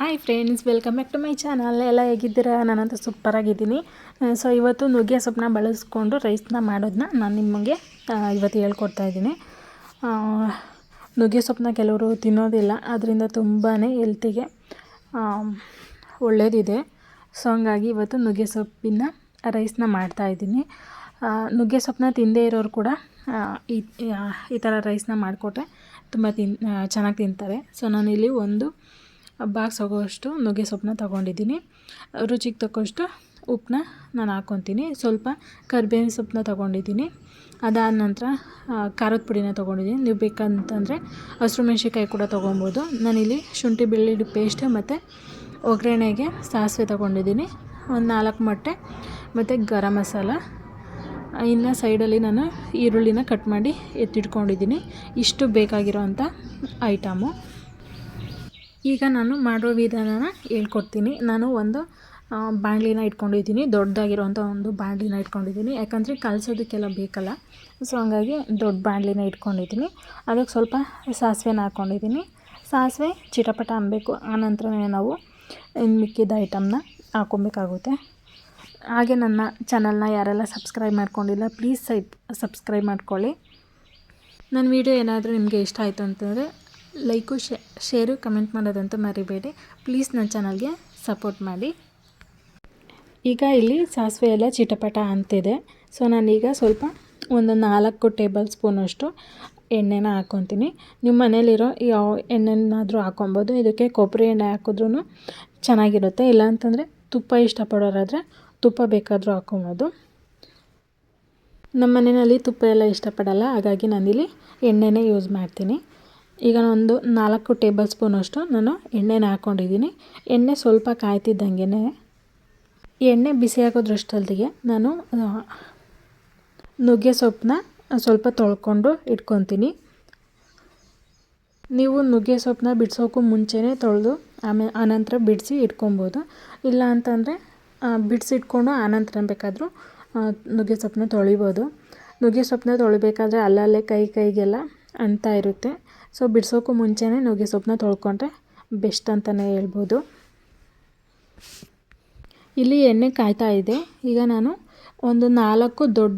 Hi friends welcome back to my channel ಎಲ್ಲ ಹೇಗಿದ್ದೀರಾ? ನಾನಂತೂ ಸೂಪರಾಗಿದ್ದೀನಿ ಸೊ ಇವತ್ತು ನುಗ್ಗೆ ಸೊಪ್ಪನ್ನ ಬಳಸ್ಕೊಂಡು ರೈಸ್ನ ಮಾಡೋದನ್ನ ನಾನು ನಿಮಗೆ ಇವತ್ತು ಹೇಳ್ಕೊಡ್ತಾ ಇದ್ದೀನಿ. ನುಗ್ಗೆ ಸೊಪ್ಪನ್ನ ಕೆಲವರು ತಿನ್ನೋದಿಲ್ಲ ಅದರಿಂದ ತುಂಬಾ ಹೆಲ್ತಿಗೆ ಒಳ್ಳೆಯದಿದೆ ಸೊ ಹಂಗಾಗಿ ಇವತ್ತು ನುಗ್ಗೆ ಸೊಪ್ಪಿನ ರೈಸ್ನ ಮಾಡ್ತಾಯಿದ್ದೀನಿ ನುಗ್ಗೆ ಸೊಪ್ಪನ್ನ ತಿಂದೇ ಇರೋರು ಕೂಡ ಈ ಈ ಥರ ರೈಸ್ನ ಮಾಡಿಕೊಟ್ರೆ ತುಂಬ ತಿನ್ ಚೆನ್ನಾಗಿ ತಿಂತಾರೆ. ಸೊ ನಾನಿಲ್ಲಿ ಒಂದು ಬಾಕ್ಸ್ ಆಗೋಷ್ಟು ನುಗ್ಗೆ ಸೊಪ್ಪನ್ನ ತೊಗೊಂಡಿದ್ದೀನಿ. ರುಚಿಗೆ ತಕ್ಕಷ್ಟು ಉಪ್ಪನ್ನ ನಾನು ಹಾಕ್ಕೊತೀನಿ ಸ್ವಲ್ಪ ಕರಿಬೇವಿನ ಸೊಪ್ಪನ್ನ ತೊಗೊಂಡಿದ್ದೀನಿ. ಅದಾದ ನಂತರ ಖಾರದ ಪುಡಿನ ತೊಗೊಂಡಿದ್ದೀನಿ. ನೀವು ಬೇಕಂತಂದರೆ ಹಸಿರು ಮೆಣಸಿನ್ಕಾಯಿ ಕೂಡ ತೊಗೊಬೋದು. ನಾನಿಲ್ಲಿ ಶುಂಠಿ ಬೆಳ್ಳುಳ್ಳಿ ಪೇಸ್ಟ್ ಮತ್ತು ಒಗ್ಗರಣೆಗೆ ಸಾಸಿವೆ ತೊಗೊಂಡಿದ್ದೀನಿ. ಒಂದು ನಾಲ್ಕು ಮೊಟ್ಟೆ ಮತ್ತು ಗರಂ ಮಸಾಲ. ಇನ್ನು ಸೈಡಲ್ಲಿ ನಾನು ಈರುಳ್ಳಿನ ಕಟ್ ಮಾಡಿ ಎತ್ತಿಟ್ಕೊಂಡಿದ್ದೀನಿ. ಇಷ್ಟು ಬೇಕಾಗಿರೋವಂಥ ಐಟಮು. ಈಗ ನಾನು ಮಾಡೋ ವಿಧಾನನ ಹೇಳ್ಕೊಡ್ತೀನಿ. ನಾನು ಒಂದು ಬಾಣಲಿನ ಇಟ್ಕೊಂಡಿದ್ದೀನಿ. ದೊಡ್ಡದಾಗಿರೋಂಥ ಒಂದು ಬಾಣಲಿನ ಇಟ್ಕೊಂಡಿದ್ದೀನಿ. ಯಾಕಂದರೆ ಕಲಸೋದಕ್ಕೆಲ್ಲ ಬೇಕಲ್ಲ. ಸೊ ಹಂಗಾಗಿ ದೊಡ್ಡ ಬಾಣಲಿನ ಇಟ್ಕೊಂಡಿದ್ದೀನಿ. ಅದಕ್ಕೆ ಸ್ವಲ್ಪ ಸಾಸಿವೆನ ಹಾಕ್ಕೊಂಡಿದ್ದೀನಿ ಸಾಸಿವೆ ಚಿಟಪಟ ಅನ್ನಬೇಕು ಆನಂತರನೇ ನಾವು ಮಿಕ್ಕಿದ ಐಟಮ್ನ ಹಾಕೊಬೇಕಾಗುತ್ತೆ. ಹಾಗೆ ನನ್ನ ಚಾನಲ್ನ ಯಾರೆಲ್ಲ ಸಬ್ಸ್ಕ್ರೈಬ್ ಮಾಡ್ಕೊಂಡಿಲ್ಲ, ಪ್ಲೀಸ್ ಸಬ್ಸ್ಕ್ರೈಬ್ ಮಾಡ್ಕೊಳ್ಳಿ. ನನ್ನ ವೀಡಿಯೋ ಏನಾದರೂ ನಿಮಗೆ ಇಷ್ಟ ಆಯಿತು ಅಂತಂದರೆ ಲೈಕು ಶೇರು, ಕಮೆಂಟ್ ಮಾಡೋದಂತೂ ಮರಿಬೇಡಿ. ಪ್ಲೀಸ್ ನನ್ನ ಚಾನಲ್ಗೆ ಸಪೋರ್ಟ್ ಮಾಡಿ. ಈಗ ಇಲ್ಲಿ ಸಾಸಿವೆ ಎಲ್ಲ ಚಿಟಪಟ ಅಂತಿದೆ. ಸೊ, ನಾನೀಗ ಸ್ವಲ್ಪ ಒಂದು ನಾಲ್ಕು ಟೇಬಲ್ ಸ್ಪೂನಷ್ಟು ಎಣ್ಣೆನ ಹಾಕ್ಕೊತೀನಿ. ನಿಮ್ಮ ಮನೇಲಿರೋ ಯಾವ ಎಣ್ಣೆನಾದರೂ ಹಾಕ್ಕೊಬೋದು. ಇದಕ್ಕೆ ಕೊಬ್ಬರಿ ಎಣ್ಣೆ ಹಾಕಿದ್ರೂ ಚೆನ್ನಾಗಿರುತ್ತೆ. ಇಲ್ಲ ಅಂತಂದರೆ ತುಪ್ಪ ಇಷ್ಟಪಡೋರಾದರೆ ತುಪ್ಪ ಬೇಕಾದರೂ ಹಾಕ್ಕೊಬೋದು. ನಮ್ಮ ಮನೆಯಲ್ಲಿ ತುಪ್ಪ ಎಲ್ಲ ಇಷ್ಟಪಡಲ್ಲ. ಹಾಗಾಗಿ ನಾನಿಲ್ಲಿ ಎಣ್ಣೆನೇ ಯೂಸ್ ಮಾಡ್ತೀನಿ. ಈಗ ಒಂದು ನಾಲ್ಕು ಟೇಬಲ್ ಸ್ಪೂನಷ್ಟು ನಾನು ಎಣ್ಣೆನ ಹಾಕ್ಕೊಂಡಿದ್ದೀನಿ. ಎಣ್ಣೆ ಸ್ವಲ್ಪ ಕಾಯ್ತಿದ್ದಂಗೆ ಎಣ್ಣೆ ಬಿಸಿ ಹಾಕೋದ್ರಷ್ಟಲ್ದಿಗೆ ನಾನು ನುಗ್ಗೆ ಸೊಪ್ಪನ್ನ ಸ್ವಲ್ಪ ತೊಳ್ಕೊಂಡು ಇಟ್ಕೊತೀನಿ. ನೀವು ನುಗ್ಗೆ ಸೊಪ್ಪನ್ನ ಬಿಡಿಸೋಕ್ಕೂ ಮುಂಚೆನೇ ತೊಳೆದು ಆಮೇಲೆ ಆನಂತರ ಬಿಡಿಸಿ ಇಟ್ಕೊಬೋದು. ಇಲ್ಲ ಅಂತಂದರೆ ಬಿಡಿಸಿಟ್ಕೊಂಡು ಆನಂತರ ಬೇಕಾದರೂ ನುಗ್ಗೆ ಸೊಪ್ಪನ್ನ ತೊಳಿಬೋದು. ನುಗ್ಗೆ ಸೊಪ್ಪನ್ನ ತೊಳಿಬೇಕಾದ್ರೆ ಅಲ್ಲಲ್ಲೇ ಕೈ ಕೈಗೆಲ್ಲ ಅಂಟ್ತಾ ಇರುತ್ತೆ. ಸೊ ಬಿಡಿಸೋಕ್ಕೂ ಮುಂಚೆನೇ ನುಗ್ಗೆ ಸೊಪ್ಪನ್ನ ತೊಳ್ಕೊಂಡ್ರೆ ಬೆಸ್ಟ್ ಅಂತಲೇ ಹೇಳ್ಬೋದು. ಇಲ್ಲಿ ಎಣ್ಣೆ ಕಾಯ್ತಾ ಇದೆ. ಈಗ ನಾನು ಒಂದು ನಾಲ್ಕು ದೊಡ್ಡ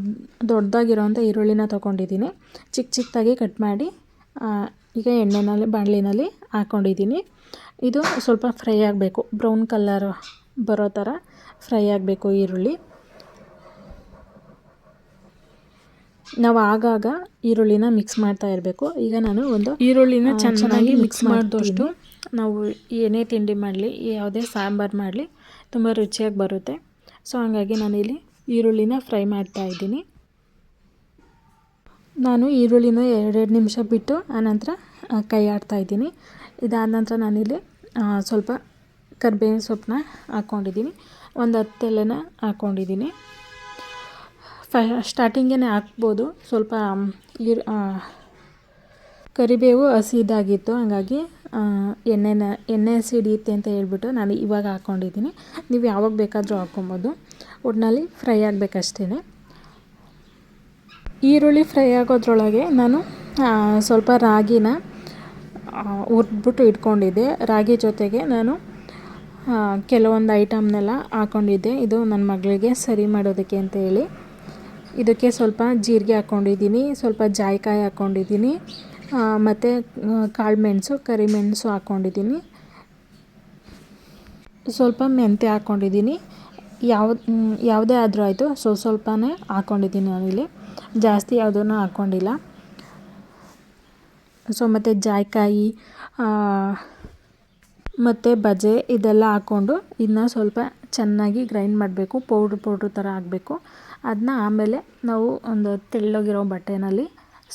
ದೊಡ್ಡದಾಗಿರೋಂಥ ಈರುಳ್ಳಿನ ತೊಗೊಂಡಿದ್ದೀನಿ. ಚಿಕ್ಕ ಚಿಕ್ಕದಾಗಿ ಕಟ್ ಮಾಡಿ ಈಗ ಎಣ್ಣೆನಲ್ಲಿ, ಬಾಣಲಿನಲ್ಲಿ ಹಾಕ್ಕೊಂಡಿದ್ದೀನಿ ಇದು ಸ್ವಲ್ಪ ಫ್ರೈ ಆಗಬೇಕು. ಬ್ರೌನ್ ಕಲರ್ ಬರೋ ಥರ ಫ್ರೈ ಆಗಬೇಕು ಈರುಳ್ಳಿ. ನಾವು ಆಗಾಗ ಈರುಳ್ಳಿನ ಮಿಕ್ಸ್ ಮಾಡ್ತಾ ಇರಬೇಕು. ಈಗ ನಾನು ಒಂದು ಈರುಳ್ಳಿನ ಚೆನ್ನಾಗಿ ಮಿಕ್ಸ್ ಮಾಡಿದಷ್ಟು ನಾವು ಏನೇ ತಿಂಡಿ ಮಾಡಲಿ ಯಾವುದೇ ಸಾಂಬಾರು ಮಾಡಲಿ ತುಂಬ ರುಚಿಯಾಗಿ ಬರುತ್ತೆ. ಸೊ ಹಾಗಾಗಿ ನಾನಿಲ್ಲಿ ಈರುಳ್ಳಿನ ಫ್ರೈ ಮಾಡ್ತಾ ಇದ್ದೀನಿ. ನಾನು ಈರುಳ್ಳಿನ ಎರಡೆರಡು ನಿಮಿಷ ಬಿಟ್ಟು ಆನಂತರ ಕೈ ಆಡ್ತಾ ಇದ್ದೀನಿ. ಇದಾದ ನಂತರ ನಾನಿಲ್ಲಿ ಸ್ವಲ್ಪ ಕರ್ಬೇವಿನ ಸೊಪ್ಪನ್ನ ಹಾಕ್ಕೊಂಡಿದ್ದೀನಿ ಒಂದು ಹತ್ತು ಎಲೆನ ಹಾಕ್ಕೊಂಡಿದ್ದೀನಿ ಫ ಸ್ಟಾರ್ಟಿಂಗೇ ಹಾಕ್ಬೋದು ಸ್ವಲ್ಪ ಇರು ಕರಿಬೇವು ಹಸಿದಾಗಿತ್ತು ಹಾಗಾಗಿ ಆ, ಎಣ್ಣೆನ ಎಣ್ಣೆ ಹಸಿ ಹಿಡಿಯುತ್ತೆ ಅಂತ ಹೇಳ್ಬಿಟ್ಟು ನಾನು ಇವಾಗ ಹಾಕ್ಕೊಂಡಿದ್ದೀನಿ ನೀವು ಯಾವಾಗ ಬೇಕಾದರೂ ಹಾಕ್ಕೊಬೋದು. ಒಟ್ಟಿನಲ್ಲಿ ಫ್ರೈ ಆಗಬೇಕಷ್ಟೇ ಈರುಳ್ಳಿ ಫ್ರೈ ಆಗೋದ್ರೊಳಗೆ ನಾನು ಸ್ವಲ್ಪ ರಾಗಿನ ಹುರಿದ್ಬಿಟ್ಟು ಇಟ್ಕೊಂಡಿದ್ದೆ. ರಾಗಿ ಜೊತೆಗೆ ನಾನು ಕೆಲವೊಂದು ಐಟಮ್ನೆಲ್ಲ ಹಾಕ್ಕೊಂಡಿದ್ದೆ ಇದು ನನ್ನ ಮಗಳಿಗೆ ಸರಿ ಮಾಡೋದಕ್ಕೆ ಅಂತ ಹೇಳಿ. ಇದಕ್ಕೆ ಸ್ವಲ್ಪ ಜೀರಿಗೆ ಹಾಕ್ಕೊಂಡಿದ್ದೀನಿ, ಸ್ವಲ್ಪ ಜಾಯಿಕಾಯಿ ಹಾಕ್ಕೊಂಡಿದ್ದೀನಿ ಮತ್ತು ಕಾಳುಮೆಣಸು ಕರಿಮೆಣಸು ಹಾಕ್ಕೊಂಡಿದ್ದೀನಿ. ಸ್ವಲ್ಪ ಮೆಂತ್ಯ ಹಾಕ್ಕೊಂಡಿದ್ದೀನಿ. ಯಾವ, ಯಾವುದೇ ಆದರೂ ಆಯಿತು ಸ್ವಲ್ಪ ಸ್ವಲ್ಪನೇ ಹಾಕ್ಕೊಂಡಿದ್ದೀನಿ ನಾನಿಲ್ಲಿ ಜಾಸ್ತಿ ಯಾವುದನ್ನು ಹಾಕ್ಕೊಂಡಿಲ್ಲ. ಸೊ ಮತ್ತು ಜಾಯಿಕಾಯಿ ಮತ್ತು ಬಜೆ ಇದೆಲ್ಲ ಹಾಕ್ಕೊಂಡು ಇದನ್ನ ಸ್ವಲ್ಪ ಚೆನ್ನಾಗಿ ಗ್ರೈಂಡ್ ಮಾಡಬೇಕು, ಪೌಡ್ರ್ ಪೌಡ್ರ್ ಥರ ಆಗಬೇಕು ಅದನ್ನ ಆಮೇಲೆ ನಾವು ಒಂದು ತೆಳ್ಳಗಿರೋ ಬಟ್ಟೆನಲ್ಲಿ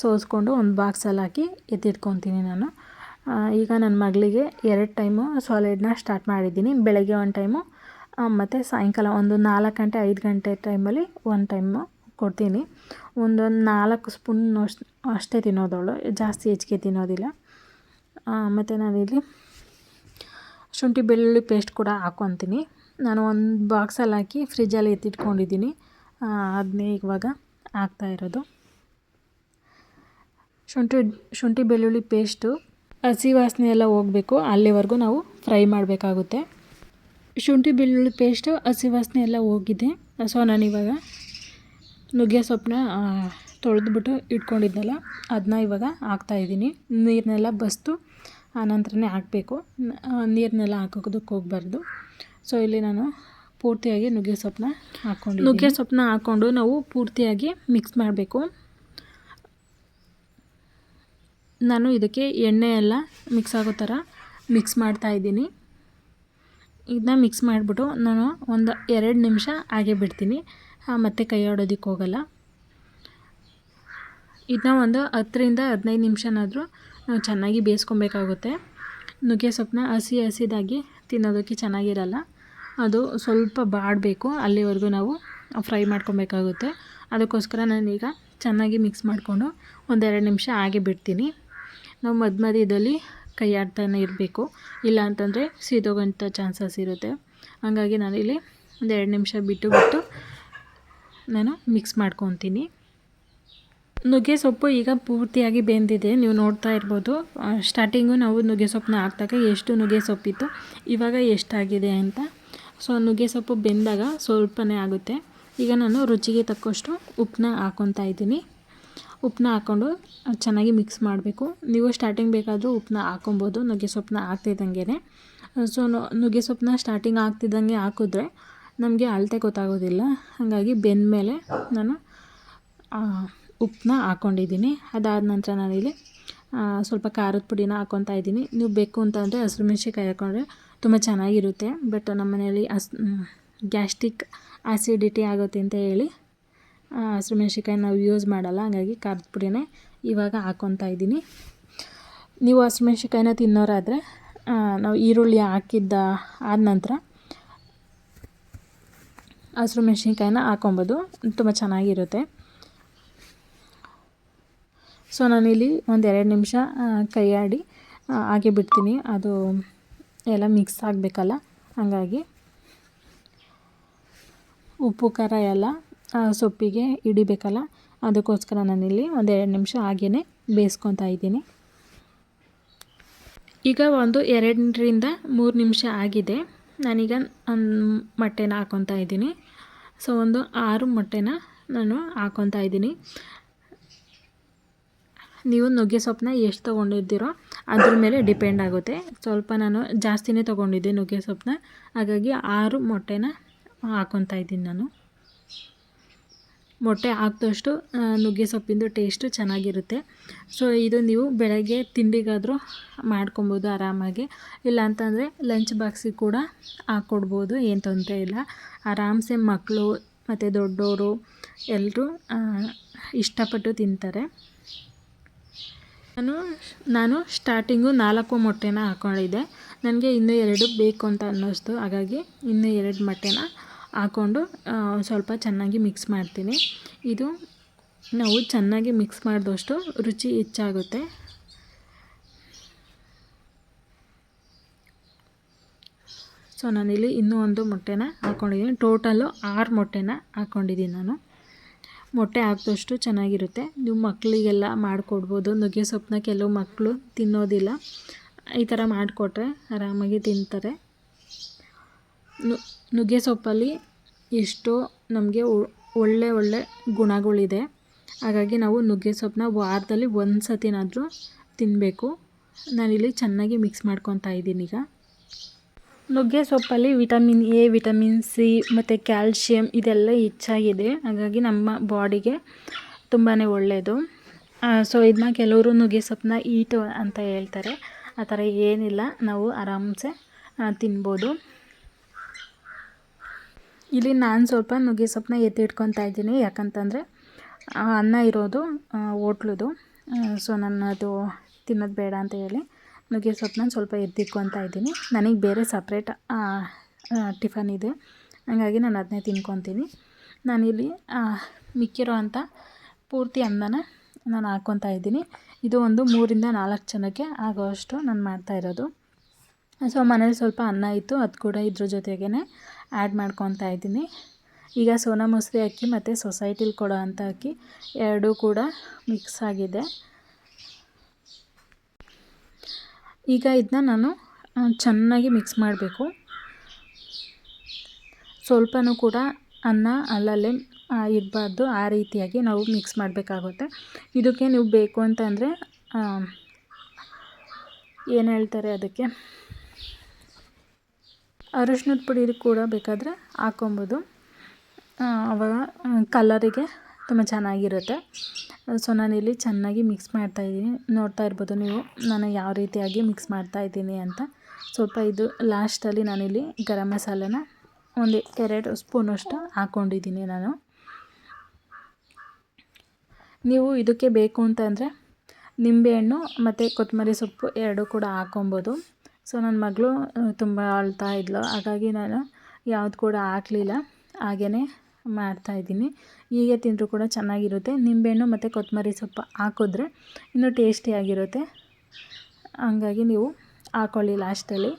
ಸೋಸ್ಕೊಂಡು ಒಂದು ಬಾಕ್ಸಲ್ಲಿ ಹಾಕಿ ಎತ್ತಿಟ್ಕೊತೀನಿ ನಾನು. ಈಗ ನನ್ನ ಮಗಳಿಗೆ ಎರಡು ಟೈಮು ಸಾಲಿಡ್ನ ಸ್ಟಾರ್ಟ್ ಮಾಡಿದ್ದೀನಿ. ಬೆಳಗ್ಗೆ ಒಂದು ಟೈಮು ಮತ್ತು ಸಾಯಂಕಾಲ ಒಂದು ನಾಲ್ಕು ಗಂಟೆ, ಐದು ಗಂಟೆ ಟೈಮಲ್ಲಿ ಒಂದು ಟೈಮು ಕೊಡ್ತೀನಿ. ಒಂದೊಂದು ನಾಲ್ಕು ಸ್ಪೂನ್ ಅಷ್ಟು ಅಷ್ಟೇ ತಿನ್ನೋದವಳು, ಜಾಸ್ತಿ ಹೆಚ್ಚಿಗೆ ತಿನ್ನೋದಿಲ್ಲ. ಮತ್ತು ನಾನಿಲ್ಲಿ ಶುಂಠಿ ಬೆಳ್ಳುಳ್ಳಿ ಪೇಸ್ಟ್ ಕೂಡ ಹಾಕ್ಕೊತೀನಿ ನಾನು ಒಂದು ಬಾಕ್ಸಲ್ಲಿ ಹಾಕಿ ಫ್ರಿಜ್ಜಲ್ಲಿ ಎತ್ತಿಟ್ಕೊಂಡಿದ್ದೀನಿ. ಅದನ್ನೇ ಇವಾಗ ಹಾಕ್ತಾ ಇರೋದು. ಶುಂಠಿ ಶುಂಠಿ ಬೆಳ್ಳುಳ್ಳಿ ಪೇಸ್ಟು ಹಸಿ ವಾಸನೆ ಎಲ್ಲ ಹೋಗಬೇಕು. ಅಲ್ಲಿವರೆಗೂ ನಾವು ಫ್ರೈ ಮಾಡಬೇಕಾಗುತ್ತೆ. ಶುಂಠಿ ಬೆಳ್ಳುಳ್ಳಿ ಪೇಸ್ಟು ಹಸಿ ವಾಸನೆ ಎಲ್ಲ ಹೋಗಿದೆ. ಸೊ ನಾನಿವಾಗ ನುಗ್ಗೆ ಸೊಪ್ಪನ್ನ ತೊಳೆದ್ಬಿಟ್ಟು ಇಟ್ಕೊಂಡಿದ್ನಲ್ಲ ಅದನ್ನ ಇವಾಗ ಹಾಕ್ತಾಯಿದ್ದೀನಿ ನೀರನ್ನೆಲ್ಲ ಬಸ್ತು. ಆನಂತರನೇ ಹಾಕಬೇಕು. ನೀರನ್ನೆಲ್ಲ ಹಾಕೋದಕ್ಕೆ ಹೋಗಬಾರ್ದು. ಸೊ ಇಲ್ಲಿ ನಾನು ಪೂರ್ತಿಯಾಗಿ ನುಗ್ಗೆ ಸೊಪ್ಪನ್ನ ಹಾಕ್ಕೊಂಡು ನುಗ್ಗೆ ಸೊಪ್ಪನ್ನ ಹಾಕ್ಕೊಂಡು ನಾವು ಪೂರ್ತಿಯಾಗಿ ಮಿಕ್ಸ್ ಮಾಡಬೇಕು. ನಾನು ಇದಕ್ಕೆ ಎಣ್ಣೆ ಎಲ್ಲ ಮಿಕ್ಸ್ ಆಗೋ ಥರ ಮಿಕ್ಸ್ ಮಾಡ್ತಾ ಇದ್ದೀನಿ. ಇದನ್ನ ಮಿಕ್ಸ್ ಮಾಡಿಬಿಟ್ಟು ನಾನು ಒಂದು ಎರಡು ನಿಮಿಷ ಹಾಗೆ ಬಿಡ್ತೀನಿ. ಮತ್ತು ಕೈ ಆಡೋದಕ್ಕೆ ಹೋಗಲ್ಲ. ಇದನ್ನ ಒಂದು ಹತ್ತರಿಂದ ಹದಿನೈದು ನಿಮಿಷನಾದರೂ ನಾವು ಚೆನ್ನಾಗಿ ಬೇಯಿಸ್ಕೊಬೇಕಾಗುತ್ತೆ. ನುಗ್ಗೆ ಸೊಪ್ಪನ್ನ ಹಸಿ ಹಸಿದಾಗಿ ತಿನ್ನೋದಕ್ಕೆ ಚೆನ್ನಾಗಿರಲ್ಲ. ಅದು ಸ್ವಲ್ಪ ಬಾಡಬೇಕು. ಅಲ್ಲಿವರೆಗೂ ನಾವು ಫ್ರೈ ಮಾಡ್ಕೊಬೇಕಾಗುತ್ತೆ. ಅದಕ್ಕೋಸ್ಕರ ನಾನೀಗ ಚೆನ್ನಾಗಿ ಮಿಕ್ಸ್ ಮಾಡಿಕೊಂಡು ಒಂದೆರಡು ನಿಮಿಷ ಹಾಗೆ ಬಿಡ್ತೀನಿ. ನಾವು ಮಧ್ಯ ಮಧ್ಯದಲ್ಲಿ ಕೈ ಇರಬೇಕು. ಇಲ್ಲ ಅಂತಂದರೆ ಸೀದೋಗೋಂಥ ಚಾನ್ಸಸ್ ಇರುತ್ತೆ. ಹಾಗಾಗಿ ನಾನಿಲ್ಲಿ ಒಂದು ಎರಡು ನಿಮಿಷ ಬಿಟ್ಟು ಬಿಟ್ಟು ನಾನು ಮಿಕ್ಸ್ ಮಾಡ್ಕೊತೀನಿ. ನುಗ್ಗೆ ಸೊಪ್ಪು ಈಗ ಪೂರ್ತಿಯಾಗಿ ಬೆಂದಿದೆ, ನೀವು ನೋಡ್ತಾ ಇರ್ಬೋದು. ಸ್ಟಾರ್ಟಿಂಗು ನಾವು ನುಗ್ಗೆ ಸೊಪ್ಪನ್ನ ಹಾಕ್ದಾಗ ಎಷ್ಟು ನುಗ್ಗೆ ಸೊಪ್ಪಿತ್ತು, ಇವಾಗ ಎಷ್ಟಾಗಿದೆ ಅಂತ. ಸೊ ನುಗ್ಗೆ ಸೊಪ್ಪು ಬೆಂದಾಗ ಸ್ವಲ್ಪನೇ ಆಗುತ್ತೆ. ಈಗ ನಾನು ರುಚಿಗೆ ತಕ್ಕಷ್ಟು ಉಪ್ಪನ್ನ ಹಾಕೊತಾ ಇದ್ದೀನಿ. ಉಪ್ಪನ್ನ ಹಾಕ್ಕೊಂಡು ಚೆನ್ನಾಗಿ ಮಿಕ್ಸ್ ಮಾಡಬೇಕು. ನೀವು ಸ್ಟಾರ್ಟಿಂಗ್ ಬೇಕಾದರೂ ಉಪ್ಪನ್ನ ಹಾಕೊಬೋದು ನುಗ್ಗೆ ಸೊಪ್ಪನ್ನ ಹಾಕ್ತಿದ್ದಂಗೆ ಸೊ ನುಗ್ಗೆ ಸೊಪ್ಪನ್ನ ಸ್ಟಾರ್ಟಿಂಗ್ ಹಾಕ್ತಿದ್ದಂಗೆ ಹಾಕಿದ್ರೆ ನಮಗೆ ಅಳತೆ ಗೊತ್ತಾಗೋದಿಲ್ಲ. ಹಾಗಾಗಿ ಬೆಂದ ಮೇಲೆ ನಾನು ಉಪ್ಪನ್ನ ಹಾಕ್ಕೊಂಡಿದ್ದೀನಿ ಅದಾದ ನಂತರ ನಾನಿಲ್ಲಿ ಸ್ವಲ್ಪ ಖಾರದ ಪುಡಿನ ಹಾಕ್ಕೊತಾ ಇದ್ದೀನಿ. ನೀವು ಬೇಕು ಅಂತಂದರೆ ಹಸಿರು ಮೆಣಸಿನ್ಕಾಯಿ ಹಾಕ್ಕೊಂಡ್ರೆ ತುಂಬ ಚೆನ್ನಾಗಿರುತ್ತೆ. ಬಟ್ ನಮ್ಮ ಮನೆಯಲ್ಲಿ ಹಸ್ ಗ್ಯಾಸ್ಟ್ರಿಕ್ ಆ್ಯಸಿಡಿಟಿ ಆಗುತ್ತೆ ಅಂತ ಹೇಳಿ ಹಸಿರು ಮೆಣಸಿನ್ಕಾಯಿ ನಾವು ಯೂಸ್ ಮಾಡಲ್ಲ. ಹಾಗಾಗಿ ಖಾರದ ಪುಡಿನೇ ಇವಾಗ ಹಾಕ್ಕೊತಾ ಇದ್ದೀನಿ. ನೀವು ಹಸಿರು ಮೆಣಸಿನ್ಕಾಯಿನ ತಿನ್ನೋರಾದರೆ ನಾವು ಈರುಳ್ಳಿ ಹಾಕಿದ್ದ ಆದ ನಂತರ ಹಸಿರು ಮೆಣಸಿನ್ಕಾಯಿನ ಹಾಕೊಬೋದು. ತುಂಬ ಚೆನ್ನಾಗಿರುತ್ತೆ. ಸೊ ನಾನಿಲ್ಲಿ ಒಂದು ಎರಡು ನಿಮಿಷ ಕೈಯಾಡಿ ಹಾಗೆ ಬಿಡ್ತೀನಿ. ಅದು ಎಲ್ಲ ಮಿಕ್ಸ್ ಆಗಬೇಕಲ್ಲ? ಹಾಗಾಗಿ ಉಪ್ಪು, ಖಾರ ಎಲ್ಲ ಸೊಪ್ಪಿಗೆ ಹಿಡಿಬೇಕಲ್ಲ? ಅದಕ್ಕೋಸ್ಕರ ನಾನಿಲ್ಲಿ ಒಂದು ಎರಡು ನಿಮಿಷ ಹಾಗೇ ಬೇಯಿಸ್ಕೊತಾ ಇದ್ದೀನಿ. ಈಗ ಒಂದು ಎರಡರಿಂದ ಮೂರು ನಿಮಿಷ ಆಗಿದೆ. ನಾನೀಗ ಮೊಟ್ಟೆನ ಹಾಕೊತಾ ಇದ್ದೀನಿ. ಸೊ ಒಂದು ಆರು ಮೊಟ್ಟೆನ ನಾನು ಹಾಕೊತಾ ಇದ್ದೀನಿ. ನೀವು ನುಗ್ಗೆ ಸೊಪ್ಪನ್ನ ಎಷ್ಟು ತೊಗೊಂಡಿದ್ದೀರೋ ಅದ್ರ ಮೇಲೆ ಡಿಪೆಂಡ್ ಆಗುತ್ತೆ. ಸ್ವಲ್ಪ ನಾನು ಜಾಸ್ತಿನೇ ತೊಗೊಂಡಿದ್ದೆ ನುಗ್ಗೆ ಸೊಪ್ಪನ್ನ. ಹಾಗಾಗಿ ಆರು ಮೊಟ್ಟೆನ ಹಾಕ್ಕೊತಾ ಇದ್ದೀನಿ ನಾನು. ಮೊಟ್ಟೆ ಹಾಕಿದಷ್ಟು ನುಗ್ಗೆ ಸೊಪ್ಪಿಂದು ಟೇಸ್ಟು ಚೆನ್ನಾಗಿರುತ್ತೆ. ಸೊ, ಇದು ನೀವು ಬೆಳಗ್ಗೆ ತಿಂಡಿಗಾದರೂ ಮಾಡ್ಕೊಬೋದು ಆರಾಮಾಗಿ. ಇಲ್ಲ ಅಂತಂದರೆ ಲಂಚ್ ಬಾಕ್ಸಿಗೆ ಕೂಡ ಹಾಕ್ಕೊಡ್ಬೋದು ಏನು ತೊಂದರೆ ಇಲ್ಲ. ಆರಾಮ್ಸೆ ಮಕ್ಕಳು ಮತ್ತು ದೊಡ್ಡವರು ಎಲ್ಲರೂ ಇಷ್ಟಪಟ್ಟು ತಿಂತಾರೆ. ನಾನು ನಾನು ಸ್ಟಾರ್ಟಿಂಗು ನಾಲ್ಕು ಮೊಟ್ಟೆನ ಹಾಕ್ಕೊಂಡಿದ್ದೆ ನನಗೆ ಇನ್ನೂ ಎರಡು ಬೇಕು ಅಂತ ಅನ್ನಿಸ್ತು. ಹಾಗಾಗಿ ಇನ್ನೂ ಎರಡು ಮೊಟ್ಟೆನ ಹಾಕ್ಕೊಂಡು ಸ್ವಲ್ಪ ಚೆನ್ನಾಗಿ ಮಿಕ್ಸ್ ಮಾಡ್ತೀನಿ. ಇದು ನಾವು ಚೆನ್ನಾಗಿ ಮಿಕ್ಸ್ ಮಾಡಿದಷ್ಟು ರುಚಿ ಹೆಚ್ಚಾಗುತ್ತೆ. ಸೊ ನಾನಿಲ್ಲಿ ಇನ್ನೂ ಒಂದು ಮೊಟ್ಟೆನ ಹಾಕ್ಕೊಂಡಿದ್ದೀನಿ ಟೋಟಲ್ಲು ಆರು ಮೊಟ್ಟೆನ ಹಾಕ್ಕೊಂಡಿದ್ದೀನಿ ನಾನು. ಮೊಟ್ಟೆ ಹಾಕಿದಷ್ಟು ಚೆನ್ನಾಗಿರುತ್ತೆ. ನೀವು ಮಕ್ಕಳಿಗೆಲ್ಲ ಮಾಡಿಕೊಡ್ಬೋದು. ನುಗ್ಗೆ ಸೊಪ್ಪನ್ನ ಕೆಲವು ಮಕ್ಕಳು ತಿನ್ನೋದಿಲ್ಲ. ಈ ಥರ ಮಾಡಿಕೊಟ್ರೆ ಆರಾಮಾಗಿ ತಿಂತಾರೆ. ನುಗ್ಗೆ ಸೊಪ್ಪಲ್ಲಿ ಎಷ್ಟೋ ನಮಗೆ ಒಳ್ಳೆ ಒಳ್ಳೆ ಗುಣಗಳಿದೆ. ಹಾಗಾಗಿ ನಾವು ನುಗ್ಗೆ ಸೊಪ್ಪನ್ನ ವಾರದಲ್ಲಿ ಒಂದು ಸತಿನಾದರೂ ತಿನ್ನಬೇಕು ನಾನಿಲ್ಲಿ ಚೆನ್ನಾಗಿ ಮಿಕ್ಸ್ ಮಾಡ್ಕೊತಾ ಇದ್ದೀನಿ ಈಗ. ನುಗ್ಗೆ ಸೊಪ್ಪಲ್ಲಿ ವಿಟಮಿನ್ ಎ, ವಿಟಮಿನ್ ಸಿ ಮತ್ತು ಕ್ಯಾಲ್ಶಿಯಂ ಇದೆಲ್ಲ ಹೆಚ್ಚಾಗಿದೆ. ಹಾಗಾಗಿ ನಮ್ಮ ಬಾಡಿಗೆ ತುಂಬಾ ಒಳ್ಳೆಯದು ಸೊ ಇದನ್ನ ಕೆಲವರು ನುಗ್ಗೆ ಸೊಪ್ಪನ್ನ ಈಟು ಅಂತ ಹೇಳ್ತಾರೆ. ಆ ಥರ ಏನಿಲ್ಲ. ನಾವು ಆರಾಮ್ಸೆ ತಿನ್ಬೋದು. ಇಲ್ಲಿ ನಾನು ಸ್ವಲ್ಪ ನುಗ್ಗೆ ಸೊಪ್ಪನ್ನ ಎತ್ತಿಟ್ಕೊತಾ ಇದ್ದೀನಿ. ಯಾಕಂತಂದರೆ ಅನ್ನ ಇರೋದು ಹೋಟ್ಲದು. ಸೊ ನಾನು ಅದು ತಿನ್ನೋದು ಬೇಡ ಅಂತ ಹೇಳಿ. ನುಗ್ಗೆ ಸೊಪ್ಪನ್ನ ಸ್ವಲ್ಪ ಎತ್ತಿಟ್ಕೊತಾ ಇದ್ದೀನಿ. ನನಗೆ ಬೇರೆ ಸಪ್ರೇಟ್ ಟಿಫನ್ ಇದೆ. ಹಾಗಾಗಿ ನಾನು ಅದನ್ನೇ ತಿನ್ಕೊತೀನಿ. ನಾನಿಲ್ಲಿ ಮಿಕ್ಕಿರೋ ಅಂಥ ಪೂರ್ತಿ ಅನ್ನನ ನಾನು ಹಾಕ್ಕೊತಾ ಇದ್ದೀನಿ. ಇದು ಒಂದು ಮೂರಿಂದ ನಾಲ್ಕು ಜನಕ್ಕೆ ಆಗೋಷ್ಟು ನಾನು ಮಾಡ್ತಾ ಇರೋದು. ಸೊ, ಮನೇಲಿ ಸ್ವಲ್ಪ ಅನ್ನ ಇತ್ತು, ಅದು ಕೂಡ ಇದ್ರ ಜೊತೆಗೇ ಆ್ಯಡ್ ಮಾಡ್ಕೊತಾ ಇದ್ದೀನಿ. ಈಗ ಸೋನಾ, ಮೊಸರಿ ಅಕ್ಕಿ ಮತ್ತು ಸೊಸೈಟಿಲಿ ಕೊಡೋ ಅಂಥ ಅಕ್ಕಿ ಎರಡೂ ಕೂಡ ಮಿಕ್ಸ್ ಆಗಿದೆ. ಈಗ ಇದನ್ನ ನಾನು ಚೆನ್ನಾಗಿ ಮಿಕ್ಸ್ ಮಾಡಬೇಕು. ಸ್ವಲ್ಪನೂ ಕೂಡ ಅನ್ನ ಅಲ್ಲಲ್ಲೇ ಇರಬಾರ್ದು, ಆ ರೀತಿಯಾಗಿ ನಾವು ಮಿಕ್ಸ್ ಮಾಡಬೇಕಾಗುತ್ತೆ. ಇದಕ್ಕೆ ನೀವು ಬೇಕು ಅಂತಂದರೆ ಏನು ಹೇಳ್ತಾರೆ ಅದಕ್ಕೆ? ಅರಿಶಿನದ ಪುಡಿ ಕೂಡ ಬೇಕಾದರೆ ಹಾಕೊಬೋದು ಅವಾಗ ಕಲರಿಗೆ ತುಂಬ ಚೆನ್ನಾಗಿರುತ್ತೆ. ಸೊ ನಾನಿಲ್ಲಿ ಚೆನ್ನಾಗಿ ಮಿಕ್ಸ್ ಮಾಡ್ತಾಯಿದ್ದೀನಿ ನೋಡ್ತಾ ಇರ್ಬೋದು ನೀವು, ನಾನು ಯಾವ ರೀತಿಯಾಗಿ ಮಿಕ್ಸ್ ಮಾಡ್ತಾಯಿದ್ದೀನಿ ಅಂತ. ಸ್ವಲ್ಪ ಇದು ಲಾಸ್ಟಲ್ಲಿ ನಾನಿಲ್ಲಿ ಗರಂ ಮಸಾಲೆನ ಒಂದು ಎರಡು ಸ್ಪೂನಷ್ಟು ಹಾಕ್ಕೊಂಡಿದ್ದೀನಿ ನಾನು. ನೀವು ಇದಕ್ಕೆ ಬೇಕು ಅಂತಂದರೆ ನಿಂಬೆಹಣ್ಣು ಮತ್ತು ಕೊತ್ತಂಬರಿ ಸೊಪ್ಪು ಎರಡೂ ಕೂಡ ಹಾಕ್ಕೊಬೋದು ಸೊ ನನ್ನ ಮಗಳು ತುಂಬ ಅಳ್ತಾ ಇದ್ಲು. ಹಾಗಾಗಿ ನಾನು ಯಾವುದು ಕೂಡ ಹಾಕಲಿಲ್ಲ. ಹಾಗೇ ಮಾಡ್ತಾಯಿದ್ದೀನಿ ಹೀಗೆ ತಿಂದರೂ ಕೂಡ ಚೆನ್ನಾಗಿರುತ್ತೆ. ನಿಂಬೆಹಣ್ಣು ಮತ್ತು ಕೊತ್ತಂಬರಿ ಸೊಪ್ಪು ಹಾಕಿದ್ರೆ ಇನ್ನೂ ಟೇಸ್ಟಿಯಾಗಿರುತ್ತೆ ಹಂಗಾಗಿ ನೀವು ಹಾಕ್ಕೊಳ್ಳಿ ಲಾಸ್ಟಲ್ಲಿ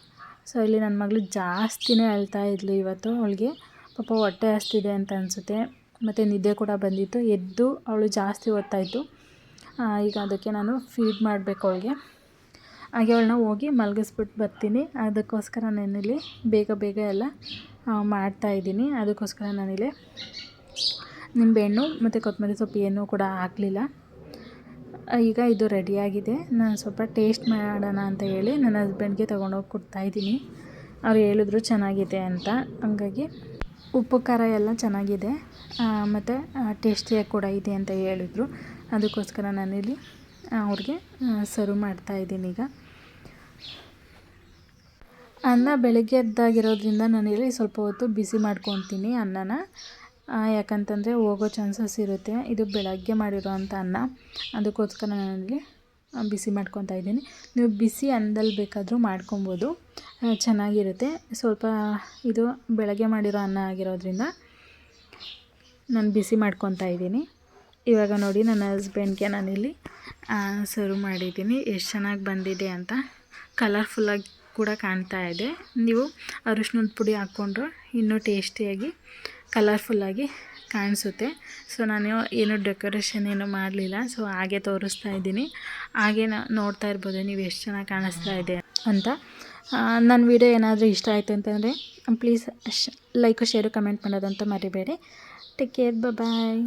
ಸೊ ಇಲ್ಲಿ ನನ್ನ ಮಗಳು ಜಾಸ್ತಿನೇ ಅಳ್ತಾ ಇದ್ಲು ಇವತ್ತು ಅವಳಿಗೆ. ಪಾಪ ಹೊಟ್ಟೆ ಹಸ್ತಿದೆ ಅಂತ ಅನಿಸುತ್ತೆ. ಮತ್ತು ನಿದ್ದೆ ಕೂಡ ಬಂದಿತ್ತು. ಎದ್ದು ಅವಳು ಜಾಸ್ತಿ ಓದ್ತಾಯಿತ್ತು ಈಗ ಅದಕ್ಕೆ ನಾನು ಫೀಡ್ ಮಾಡಬೇಕು ಅವಳಿಗೆ. ಹಾಗೆ ಅವಳನ್ನ ಹೋಗಿ ಮಲಗಿಸ್ಬಿಟ್ಟು ಬರ್ತೀನಿ. ಅದಕ್ಕೋಸ್ಕರ ನಾನಿಲ್ಲಿ ಬೇಗ ಬೇಗ ಎಲ್ಲ ಮಾಡ್ತಾಯಿದ್ದೀನಿ ಅದಕ್ಕೋಸ್ಕರ ನಾನಿಲ್ಲಿ ನಿಂಬೆಹಣ್ಣು ಮತ್ತು ಕೊತ್ತಂಬರಿ ಸೊಪ್ಪು ಏನೂ ಕೂಡ ಹಾಕಲಿಲ್ಲ. ಈಗ ಇದು ರೆಡಿಯಾಗಿದೆ ನಾನು ಸ್ವಲ್ಪ ಟೇಸ್ಟ್ ಮಾಡೋಣ ಅಂತ ಹೇಳಿ ನನ್ನ ಹಸ್ಬೆಂಡ್ಗೆ ತೊಗೊಂಡೋಗಿ ಕೊಡ್ತಾಯಿದ್ದೀನಿ ಅವ್ರು ಹೇಳಿದ್ರು ಚೆನ್ನಾಗಿದೆ ಅಂತ. ಹಂಗಾಗಿ ಉಪ್ಪು, ಖಾರ ಎಲ್ಲ ಚೆನ್ನಾಗಿದೆ. ಮತ್ತು ಟೇಸ್ಟಿಯಾಗಿ ಕೂಡ ಇದೆ ಅಂತ ಹೇಳಿದರು. ಅದಕ್ಕೋಸ್ಕರ ನಾನಿಲ್ಲಿ ಅವ್ರಿಗೆ ಸರ್ವ್ ಮಾಡ್ತಾಯಿದ್ದೀನಿ ಈಗ. ಅನ್ನ ಬೆಳಗ್ಗೆ ಎದ್ದಾಗಿರೋದ್ರಿಂದ ನಾನಿಲ್ಲಿ ಸ್ವಲ್ಪ ಹೊತ್ತು ಬಿಸಿ ಮಾಡ್ಕೊತೀನಿ ಅನ್ನನ. ಯಾಕಂತಂದರೆ ಹೋಗೋ ಚಾನ್ಸಸ್ ಇರುತ್ತೆ. ಇದು ಬೆಳಗ್ಗೆ ಮಾಡಿರೋವಂಥ ಅನ್ನ. ಅದಕ್ಕೋಸ್ಕರ ನಾನಿಲ್ಲಿ ಬಿಸಿ ಮಾಡ್ಕೊತಾ ಇದ್ದೀನಿ. ನೀವು ಬಿಸಿ ಅನ್ನದಲ್ಲಿ ಬೇಕಾದರೂ ಮಾಡ್ಕೊಬೋದು. ಚೆನ್ನಾಗಿರುತ್ತೆ. ಸ್ವಲ್ಪ ಇದು ಬೆಳಗ್ಗೆ ಮಾಡಿರೋ ಅನ್ನ ಆಗಿರೋದ್ರಿಂದ ನಾನು ಬಿಸಿ ಮಾಡ್ಕೊತಾ ಇದ್ದೀನಿ. ಇವಾಗ ನೋಡಿ ನನ್ನ ಹಸ್ಬೆಂಡ್ಗೆ ನಾನಿಲ್ಲಿ ಸರ್ವ್ ಮಾಡಿದ್ದೀನಿ. ಎಷ್ಟು ಚೆನ್ನಾಗಿ ಬಂದಿದೆ ಅಂತ. ಕಲರ್ಫುಲ್ಲಾಗಿ ಕೂಡ ಕಾಣ್ತಾ ಇದೆ. ನೀವು ಅರಿಶಿನದ ಪುಡಿ ಹಾಕ್ಕೊಂಡ್ರೆ ಇನ್ನೂ ಟೇಸ್ಟಿಯಾಗಿ ಕಲರ್ಫುಲ್ಲಾಗಿ ಕಾಣಿಸುತ್ತೆ. ಸೊ ನಾನು ಏನು ಡೆಕೋರೇಷನ್ ಏನು ಮಾಡಲಿಲ್ಲ. ಸೊ ಹಾಗೆ ತೋರಿಸ್ತಾ ಇದ್ದೀನಿ. ಹಾಗೆ ನೋಡ್ತಾ ಇರ್ಬೋದು. ನೀವು ಎಷ್ಟು ಚೆನ್ನಾಗಿ ಕಾಣಿಸ್ತಾ ಇದೆ ಅಂತ. ನನ್ನ ವಿಡಿಯೋ ಏನಾದರೂ ಇಷ್ಟ ಆಯಿತು ಅಂತಂದರೆ ಪ್ಲೀಸ್ ಲೈಕು ಶೇರು ಕಮೆಂಟ್ ಮಾಡೋದಂತ ಮರಿಬೇಡಿ. Take care bye